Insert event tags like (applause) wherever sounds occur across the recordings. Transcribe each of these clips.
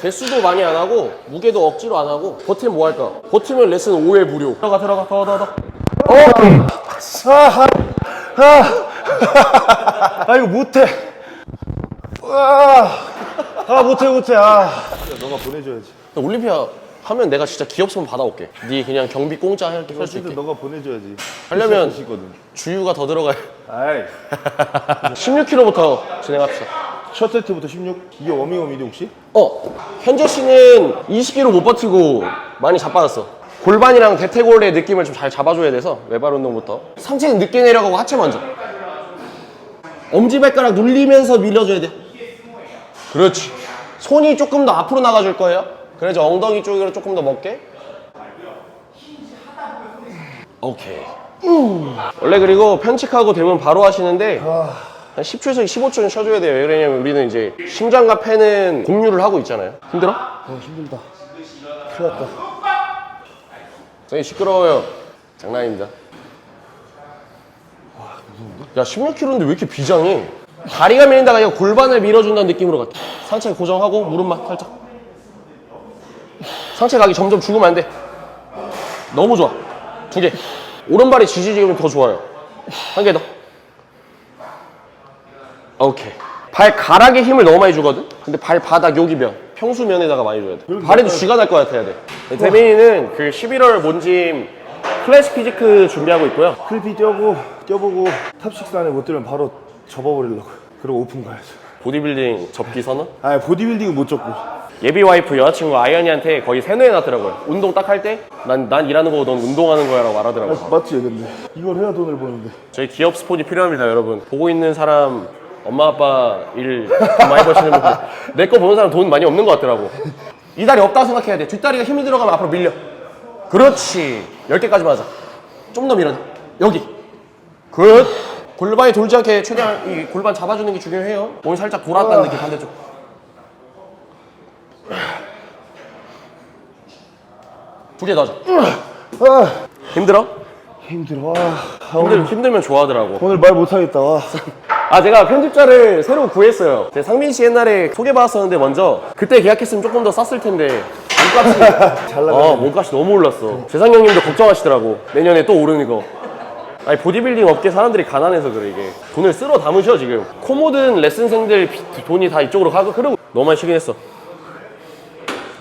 개수도 많이 안 하고 무게도 억지로 안 하고 버티면 뭐 할까? 버티면 레슨 5회 무료 들어가 들어가 더 더더 아, 아, 아 이거 못해. 아, 아 못해 못해. 아. 너가 보내줘야지. 올림피아 하면 내가 진짜 기업선 받아올게 네 그냥 경비 공짜 할수 어쨌든 있게 너가 보내줘야지. 하려면. 주유가 더 들어가야 아이, (laughs) 16km부터 진행합시다 첫 세트부터 16. 이게 워밍업이니 혹시? 어 현재 씨는 20km 못 버티고 많이 자빠졌어. 골반이랑 대퇴골의 느낌을 좀 잘 잡아줘야 돼서 외발 운동부터. 상체는 늦게 내려가고 하체 먼저 엄지발가락 눌리면서 밀어줘야 돼. 그렇지. 손이 조금 더 앞으로 나가줄 거예요. 그래서 엉덩이 쪽으로 조금 더 먹게. 오케이. 원래 그리고 편식하고 되면 바로 하시는데 한 10초에서 15초는 쉬어줘야 돼요. 왜냐면 우리는 이제 심장과 폐는 공유를 하고 있잖아요. 힘들어? 어 힘들다. 큰일 났다. 선생님 시끄러워요. 장난입니다. 야 16kg인데 왜 이렇게 비장해? 다리가 밀린다가 아니라 골반을 밀어준다는 느낌으로 갔다. 상체 고정하고 무릎만 살짝. 상체 각이 점점 죽으면 안 돼. 너무 좋아. 두 개. 오른발이 지지직이면 더 좋아요. 한 개 더. 오케이. 발 가락에 힘을 너무 많이 주거든? 근데 발바닥 여기 면, 평수 면에다가 많이 줘야 돼. 발에도 쥐가 날 것 같아야 돼. 대민이는 그 11월 몬짐 클래식 피지크 준비하고 있고요. 클피 뛰어고 뛰어보고 탑식스 안에 못 들면 바로 접어버리려고. 그리고 오픈 가야죠. 보디빌딩 접기 선언? 아 보디빌딩은 못 접고. 예비 와이프 여자친구 아이언이한테 거의 세뇌해놨더라고요. 운동 딱 할 때, 난, 난 일하는 거고 넌 운동하는 거야 라고 말하더라고요. 맞지 근데 이걸 해야 돈을 버는데. 저희 기업 스폰이 필요합니다, 여러분. 보고 있는 사람, 엄마, 아빠 일 돈 많이 버시는 분들. 내 거 보는 사람 돈 많이 없는 것 같더라고. 이 다리 없다고 생각해야 돼. 뒷다리가 힘이 들어가면 앞으로 밀려. 그렇지. 10개까지 맞아. 좀더 밀어. 여기. 굿. 골반이 돌지 않게 최대한 이 골반 잡아주는 게 중요해요. 몸이 살짝 돌아왔다는 느낌, 반대쪽. 두 개 더 하자. 아 힘들어? 힘들어. 아, 힘들, 힘들면 좋아하더라고. 오늘 말 못하겠다. 와. (laughs) 아 제가 편집자를 새로 구했어요. 제가 상민 씨 옛날에 소개받았었는데 먼저 그때 계약했으면 조금 더 쌌을 텐데. 몸값이 (laughs) 잘 나가네. 어 몸값이 너무 올랐어. 재상 형님도 걱정하시더라고. 내년에 또 오르는 거. 아니 보디빌딩 업계 사람들이 가난해서 그래 이게. 돈을 쓸어 담으셔 지금. 코모든 레슨생들 비- 돈이 다 이쪽으로 가고 너무 많이 쉬긴 했어.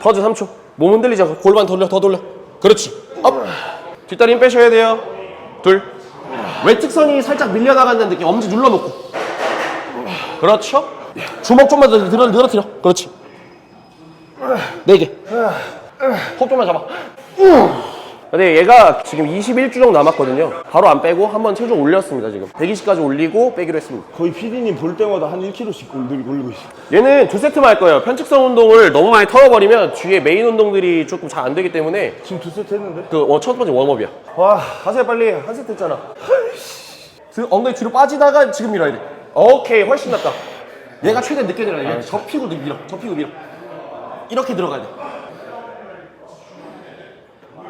퍼즈 3초. 몸 흔들리지 않고 골반 돌려 더 돌려. 그렇지. 업. 뒷다리 힘 빼셔야 돼요. 둘. 외측선이 살짝 밀려나간다는 느낌. 엄지 눌러놓고 그렇죠? 주먹 좀만 더 늘어, 늘어뜨려. 그렇지. 네 개호 좀만 잡아. 근데 얘가 지금 21주 정도 남았거든요. 바로 안 빼고 한번 체중 올렸습니다 지금. 120까지 올리고 빼기로 했습니다. 거의 PD님 볼 때마다 한 1kg씩 올리고, 있어. 얘는 두 세트만 할 거예요. 편측성 운동을 너무 많이 털어버리면 뒤에 메인 운동들이 조금 잘 안 되기 때문에 지금 두 세트 했는데? 그첫 번째 웜업이야. 와, 가세요 빨리 한 세트 했잖아. 드- 엉덩이 뒤로 빠지다가 지금 밀어야 돼 오케이 훨씬 낫다 얘가 최대 늦게 내려야 돼 접히고 밀어 접히고 밀어 이렇게 들어가야 돼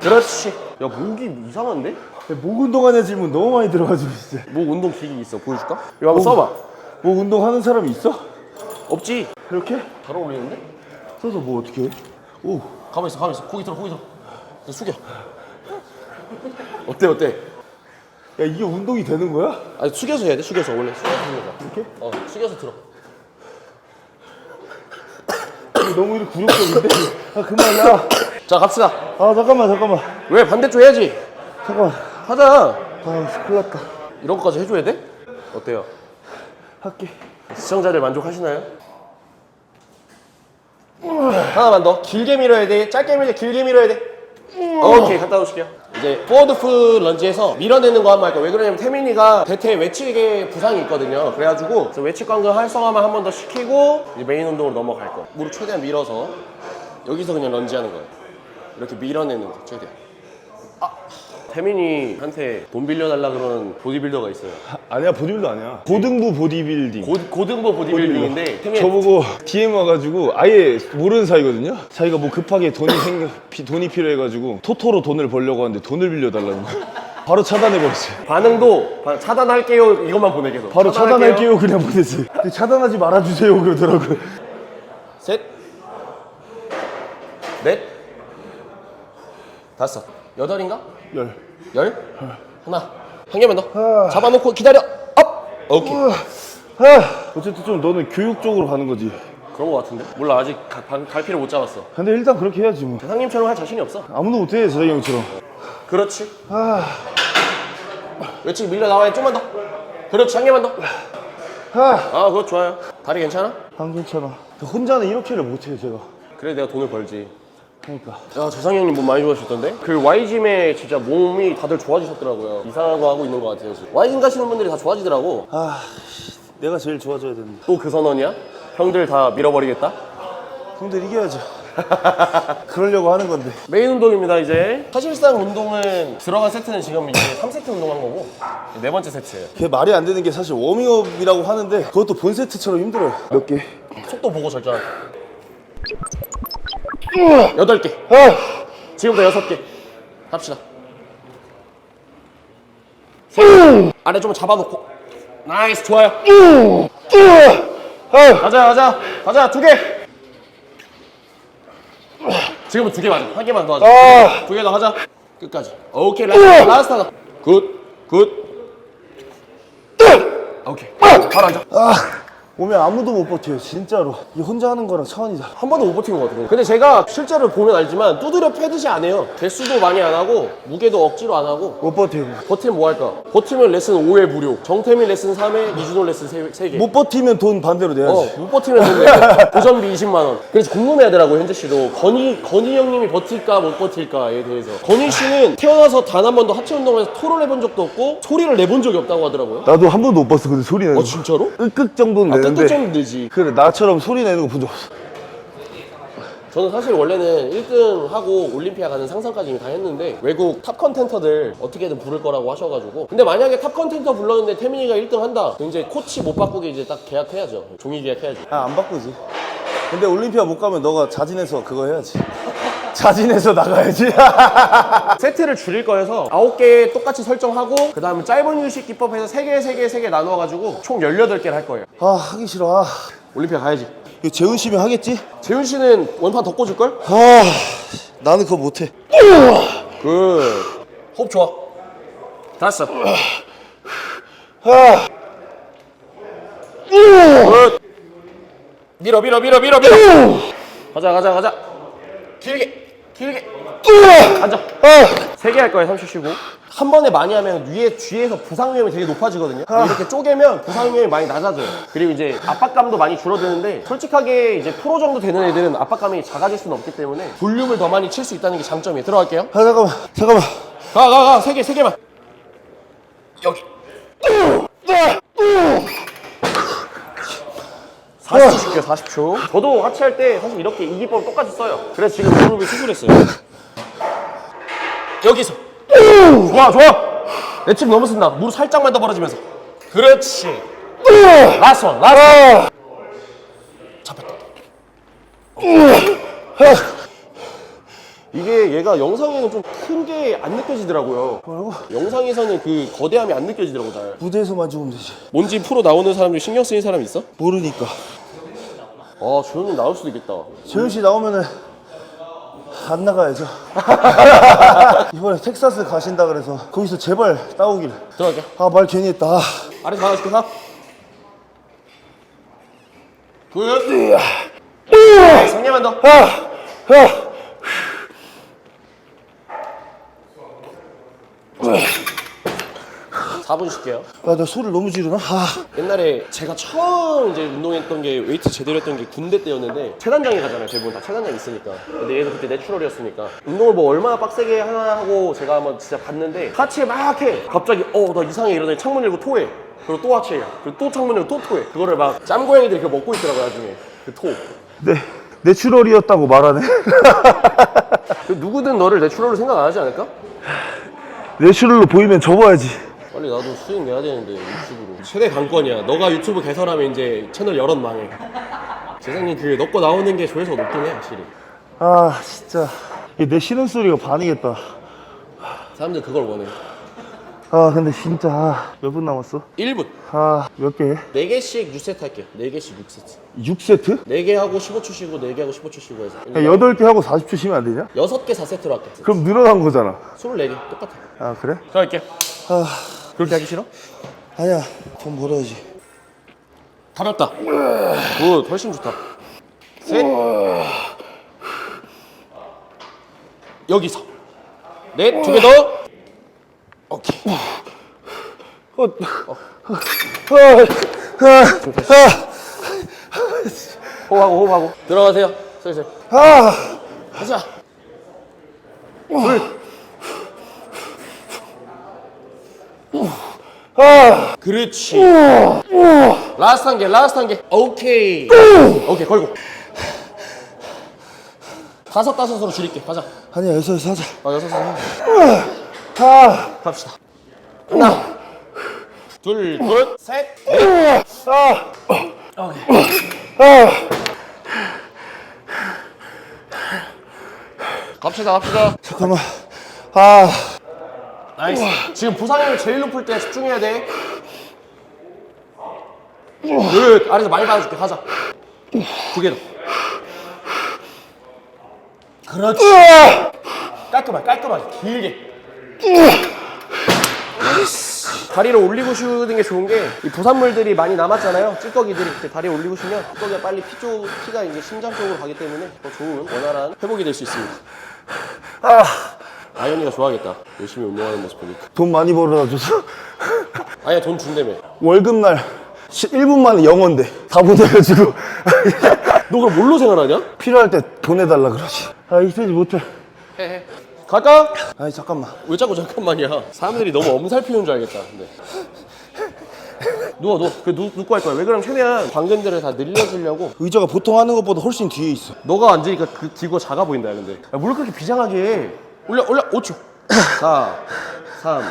그렇지 야 목이 이상한데? 목 운동하는 질문 너무 많이 들어가지고 진짜. 목 운동 기기 있어 보여줄까? 이거 한번 써봐 목 운동하는 사람이 있어? 없지 이렇게? 잘 어울리는데? 써서 뭐 어떻게 해? 오, 가만 있어 가만 있어 고기 들어 고기 들어 야, 숙여 어때 어때? 야 이게 운동이 되는 거야? 아니 숙여서 해야 돼 숙여서 원래 숙여서 들어 이렇게? 어 숙여서 들어 너무 이렇게 굴욕적인데? 아 그만야. 자 갑시다 아 잠깐만 잠깐만 왜 반대쪽 해야지 잠깐만. 하자 아 큰일 났다. 이런 것까지 해줘야 돼? 어때요? 할게. 시청자들 만족하시나요? 하나만 더 길게 밀어야 돼 짧게 밀자 길게 밀어야 돼 오케이 갔다 오실게요 이제 포워드 런지에서 밀어내는 거 한번 할게요. 왜 그러냐면 태민이가 대퇴 외측에 부상이 있거든요. 그래가지고 외측 관근 활성화만 한 번 더 시키고 이제 메인 운동으로 넘어갈 거예요. 무릎 최대한 밀어서 여기서 그냥 런지 하는 거예요. 이렇게 밀어내는 거 최대한. 아 태민이한테 돈 빌려달라 그러는 보디빌더가 있어요 아니야 보디빌더 아니야. 고등부 보디빌딩. 고, 고등부 보디빌딩인데 태민이 저보고 DM 와가지고 아예 모르는 사이거든요. 자기가 뭐 급하게 돈이 생 피- 돈이 필요해가지고 토토로 돈을 벌려고 하는데 돈을 빌려달라는 거. 바로 차단해버렸어요. 반응도 바- 차단할게요 이것만 보내 계속 바로 차단할게요. 차단할게요 그냥 보냈어요. 근데 차단하지 말아주세요 그러더라고요. 셋 넷, 다섯, 여덟인가? 열. 열? 하나, 한 개만 더. 잡아놓고 기다려. 업. 오케이. 아, 어쨌든 좀 너는 교육 쪽으로 가는 거지. 그런 거 같은데? 몰라 아직 가- 가- 갈피를 못 잡았어. 근데 일단 그렇게 해야지 뭐. 대상님처럼 할 자신이 없어. 아무도 못해 재상이 형처럼. 그렇지. 아, 그렇지 밀려 나와야 좀만 더. 그렇지 한 개만 더. 아, 아 그거 좋아요. 다리 괜찮아? 안 괜찮아. 혼자는 이렇게를 못해요 제가. 그래 내가 돈을 벌지. 그러니까. 야 재상이 형님 몸 많이 좋아지셨던데? 그 Y짐에 진짜 몸이 다들 좋아지셨더라고요. 이상한 거 하고 있는 것 같아요. 지금. Y짐 가시는 분들이 다 좋아지더라고. 아, 내가 제일 좋아져야 되는데. 또 그 선언이야? 형들 다 밀어버리겠다? 형들 이겨야죠. (laughs) 그러려고 하는 건데. 메인 운동입니다 이제 사실상 운동은 들어간 세트는 지금 이제 3세트 운동한 거고 네 번째 세트예요 그게 말이 안 되는 게 사실 워밍업이라고 하는데 그것도 본 세트처럼 힘들어요. 몇 개? 속도 보고 결정할게 여덟 개. 아, 지금부터 여섯 개. 합시다. 세 아래 좀 잡아놓고. 나이스 좋아요. 아, 가자 가자. 가자 두 개. 지금은 두 개 맞아 한 개만 더 하자. 아, 두개 더 하자. 끝까지. 오케이 라스트 라스트 하나 굿굿. 오케이. 바로 앉아 아. 오면 아무도 못 버텨요, 진짜로. 이 혼자 하는 거랑 차원이다. 한 번도 못 버틴 것 같아요. 근데 제가 실제로 보면 알지만 두드려 패듯이 안 해요. 개수도 많이 안 하고 무게도 억지로 안 하고 못 버텨요. 버티면 뭐 할까? 버티면 레슨 5회 무료, 정태민 레슨 3회, 이준호 레슨 3, 3개. 못 버티면 돈 반대로 내야지. 어, 못 버티면 돈 내고 고정비 20만 원. 그래서 궁금해하더라고 현재 씨도 건희 건희 형님이 버틸까 못 버틸까에 대해서. 건희 씨는 태어나서 단 한 번도 하체 운동에서 토를 해본 적도 없고 소리를 내본 적이 없다고 하더라고요. 나도 한 번도 못 봤어, 근데 소리 내는 어 거. 진짜로? 으끄 정도는 아 내는 데. 뜯을 정도 되지. 그래, 나처럼 소리 내는 거 본 적 없어. 저는 사실 원래는 1등 하고 올림피아 가는 상상까지 이미 다 했는데 외국 탑 컨텐터들 어떻게든 부를 거라고 하셔가지고 근데 만약에 탑 컨텐터 불렀는데 태민이가 1등 한다 그럼 이제 코치 못 바꾸게 이제 딱 계약해야죠 종이 계약해야지 아, 안 바꾸지. 근데 올림피아 못 가면 너가 자진해서 그거 해야지. 자진해서 나가야지. (laughs) 세트를 줄일 거여서 9개 똑같이 설정하고 그 다음에 짧은 휴식 기법해서 3개 3개 3개 나누어가지고 총 18개를 할 거예요 아, 하기 싫어. 아. 올림피아 가야지 이거 재훈 씨면 하겠지? 재훈 씨는 원판 더 꽂을걸? 아, 나는 그거 못해. 굿 호흡 좋아 됐어 아, 굿 밀어 밀어 밀어 밀어 밀어 가자 가자 가자 길게 길게. 앉아 아, 세 개 할 거예요 30 쉬고. 한 번에 많이 하면 위에 뒤에서 부상 위험이 되게 높아지거든요. 이렇게 쪼개면 부상 위험이 많이 낮아져요. 그리고 이제 압박감도 많이 줄어드는데 솔직하게 이제 프로 정도 되는 애들은 압박감이 작아질 수는 없기 때문에 볼륨을 더 많이 칠 수 있다는 게 장점이에요. 들어갈게요. 아, 잠깐만, 잠깐만. 가 가 가. 세 개 세 개만. 여기 40초 쉴게요 40초. 저도 하체할 때 사실 이렇게 이 기법 똑같이 써요. 그래서 지금 무릎을 수술했어요. 여기서. 좋아 좋아. 내칩 너무 쓴다. 무릎 살짝만 더 벌어지면서. 그렇지. 라스트 원 라스트 원 잡혔다. 이게 얘가 영상에는 좀 큰 게 안 느껴지더라고요. 뭐라고? 영상에서는 그 거대함이 안 느껴지더라고 잘. 무대에서만 죽으면 되지. 뭔지 프로 나오는 사람 중 신경 쓰이는 사람 있어? 모르니까. 아 조현님 나올 수도 있겠다 재훈 씨 나오면은 안 나가야죠. (laughs) 이번에 텍사스 가신다 그래서 거기서 제발 따오길. 들어갈게 아, 말 괜히 했다. 아. 아래서 나가줄게 사 굿. 한 개만 더 아, 아. 4분 쉴게요. 아, 나 소리를 너무 지르나? 아, 옛날에 제가 처음 이제 운동했던 게 웨이트 제대로 했던 게 군대 때였는데 체단장에 가잖아요. 대부분 다 체단장 있으니까. 근데 얘도 그때 내추럴이었으니까. 운동을 뭐 얼마나 빡세게 하나 하고 제가 한번 진짜 봤는데 하체 막 해. 갑자기 어 나 이상해 이러더니 창문 열고 토해. 그리고 또 하체야 그리고 또 창문 열고 또 토해. 그거를 막 짬고양이들이 그거 먹고 있더라고요 나중에. 그토. 네. 내추럴이었다고 말하네. 그 (laughs) 누구든 너를 내추럴로 생각 안 하지 않을까? 내추럴로 보이면 접어야지. 빨리 나도 수익 내야 되는데 유튜브로 최대 관건이야 너가 유튜브 개설하면 이제 채널 여럿 망해 재상님 그너거 나오는 게 조회수가 높긴 해 확실히 아, 진짜. 이내 쉬는 소리가 반이겠다. 사람들 그걸 원해 아 근데 진짜 아, 몇분 남았어? 1분. 아몇 개? 4개씩 6세트 할게요. 4개씩 6세트. 6세트? 4개 하고 15초 쉬고 4개 하고 15초 쉬고 해서. 야, 8개 하고 40초 쉬면 안 되냐? 6개 4세트로 할게. 그럼 늘어난 거잖아 24개 똑같아. 아 그래? 자, 할게. 그렇게 하기 싫어? 아니야 돈 벌어야지 가볍다. 굿, 훨씬 좋다. 셋. 여기서. 넷, 두 개 더. 오케이. 어, 아, 호흡하고, 호흡하고. 들어가세요. 슬슬. 아, 가자. 둘. 아, 그렇지. 라스트 한 개, 라스트 한 개. 오케이. 오케이, 걸고. 다섯 다섯으로 줄일게. 가자. 아니야 여기서 여기서 하자 아, 여섯 다섯. 아, 갑시다. 하나, 둘, 둘, 셋, 넷. 아, 오케이. 아. 갑시다, 갑시다. 잠깐만 아, 나이스. 지금 부상률 제일 높을 때 집중해야 돼. 굿. 아래서 많이 받아줄게. 가자. 두 개 더. 그렇지. 깔끔하게, 깔끔하게. 길게. 다리를 올리고 쉬는 게 좋은 게 이 부산물들이 많이 남았잖아요. 찌꺼기들이 이렇게 다리에 올리고 쉬면 찌꺼기가 빨리 피 쪽, 피가 이제 심장 쪽으로 가기 때문에 더 좋은 원활한 회복이 될 수 있습니다. 아, 아연이가 좋아하겠다. 열심히 운동하는 모습 보니까. 돈 많이 벌어다 줘서 (laughs) 아니야 돈 준다며. 월급날 1분 만에 영어인데 다 보내가지고 (laughs) 너 그럼 뭘로 생활하냐? 필요할 때 보내달라 그러지 아 이세지 못해. 갈까? 아니 잠깐만 왜 자꾸 잠깐만이야. 사람들이 너무 엄살 피우는 줄 알겠다. 근데. 누워 누워. 그 누, 눕고 할 거야. 왜 그러면 최대한 관근들을 다 늘려주려고. 의자가 보통 하는 것보다 훨씬 뒤에 있어 너가 앉으니까 그 기구가 작아 보인다. 근데. 야, 뭘 그렇게 비장하게 해. 올려 올려 5초. 4, 3,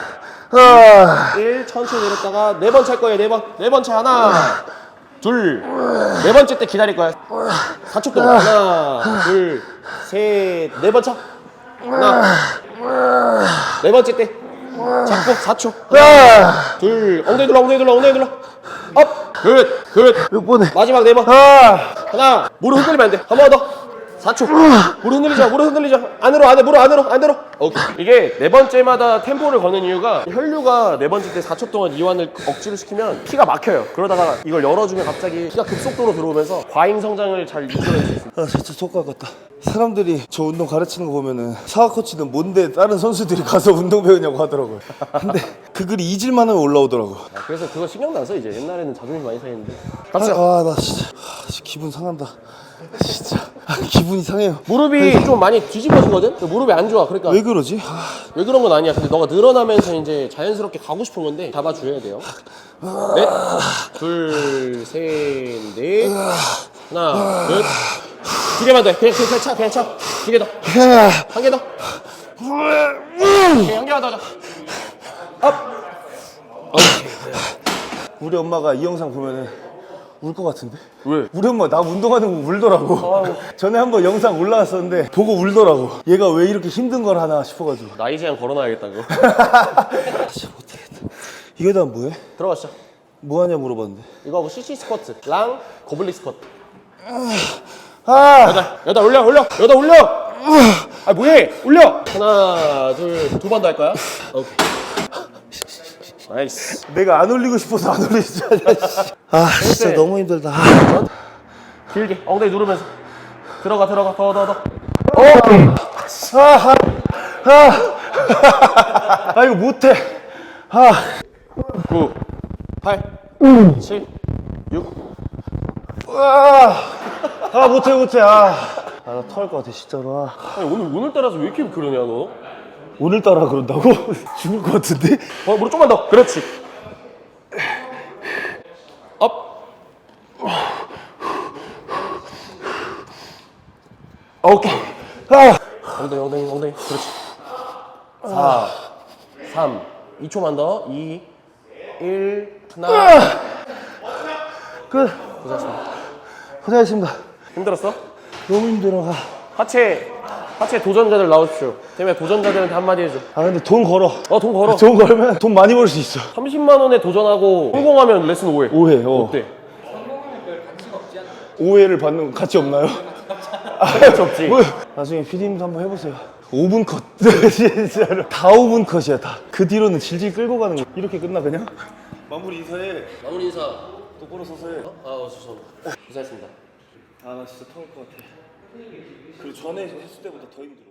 아, 1 천천히 내렸다가 네 번째 할 거예요. 네 번. 네 하나. 둘. 네 번째 때 기다릴 거야. 4초 동안. 하나, 둘, 셋. 네 번째. 하나. 네 번째 때. 잡고 4초. 아, 둘. 엉덩이 들어, 엉덩이 들어, 엉덩이 들어. 업. 굿. 굿. 몇 번에 마지막 네 번. 아, 하나. 무릎 흔들리면 안 돼. 한 번 더. 4초. 무릎 흔들리자, 무릎 흔들리자. 안으로, 안에, 무릎 안으로, 안으로. 오케이. 이게 네 번째마다 템포를 거는 이유가 혈류가 네 번째 때 4초 동안 이완을 억지로 시키면 피가 막혀요. 그러다가 이걸 열어주면 갑자기 피가 급속도로 들어오면서 과잉 성장을 잘 유지할 수 있습니다. 아 진짜 속가겠다 사람들이 저 운동 가르치는 거 보면은 사과 코치는 뭔데 다른 선수들이 가서 운동 배우냐고 하더라고요 근데 그 글이 잊을만 하면 올라오더라고 아, 그래서 그거 신경도 안 써, 이제. 옛날에는 자존심 많이 상했는데. 아 갑시다. 나 진짜 아, 진짜 기분 상한다 (laughs) 진짜 아, 기분이 상해요 무릎이 좀 많이 뒤집어지거든? 그 무릎이 안 좋아. 그러니까 왜 그러지? 아, 왜 그런 건 아니야. 근데 너가 늘어나면서 이제 자연스럽게 가고 싶은 건데 잡아줘야 돼요. 넷, 둘, 셋, 넷, 하나, 둘, 두 개만 더. 해. 그냥 그냥 차, 그냥 차. 두 개 더. 한 개 더. 오케이, 한 개만 더 하자. 업. 우리 엄마가 이 영상 보면은 울 것 같은데? 왜? 우리 엄마 나 운동하는 거 울더라고 (laughs) 전에 한번 영상 올라왔었는데 보고 울더라고 얘가 왜 이렇게 힘든 걸 하나 싶어가지고 나이 제한 걸어놔야겠다 그거. (laughs) 진짜 못하겠다 이게 다 뭐해? 들어가시죠. 뭐 하냐 물어봤는데 이거 하고 CC 스쿼트랑 고블리 스쿼트. 아 여덟, 여덟 올려, 올려, 여덟 올려. 아 뭐해? 올려. 하나, 둘, 두 번 더 할 거야. 오케이. 나이스. 내가 안 올리고 싶어서 안 올리잖아 (laughs) 아 진짜 네. 너무 힘들다. 아, 길게 엉덩이 누르면서. 들어가 들어가. 더 더 더. 아, 아, 아 이거 못해. 아. 9, 8, 7, 6. 아, 아 못해 못해. 아, 아, 나 토할 것 같아 진짜로. 아. 아니 오늘 오늘따라서 왜 이렇게 그러냐 너? 오늘따라 그런다고? (laughs) 죽을 것 같은데? 어 무릎 좀만 더. 그렇지. 업. 오케이. 아, 엉덩이 엉덩이 엉덩이. 그렇지. 4, 3, 2초만 더. 2, 1, 하나. 끝 고생하셨습니다. 고생하셨습니다 힘들었어? 너무 힘들어 아. 하체 하체 도전자들 나오십시오. 태미야 도전자들한테 한마디 해줘. 아 근데 돈 걸어 어 돈 걸어. 돈 걸면 돈 많이 벌 수 있어 30만 원에 도전하고 성공하면 레슨 5회. 5회 어. 어때? 5회를 받는 거 가치 없나요? (laughs) 가치 없지. 뭐, 나중에 피디님도 한번 해보세요 5분 컷 (laughs) 진짜로 다 5분 컷이야 다 그 뒤로는 질질 끌고 가는 거 이렇게 끝나 그냥? 마무리 인사해 마무리 인사. 똑바로 서서 해아 죄송합니다. 고생했습니다. 아 나 진짜 토할 것 같아 그리고 전에 했을 때보다 더 힘들어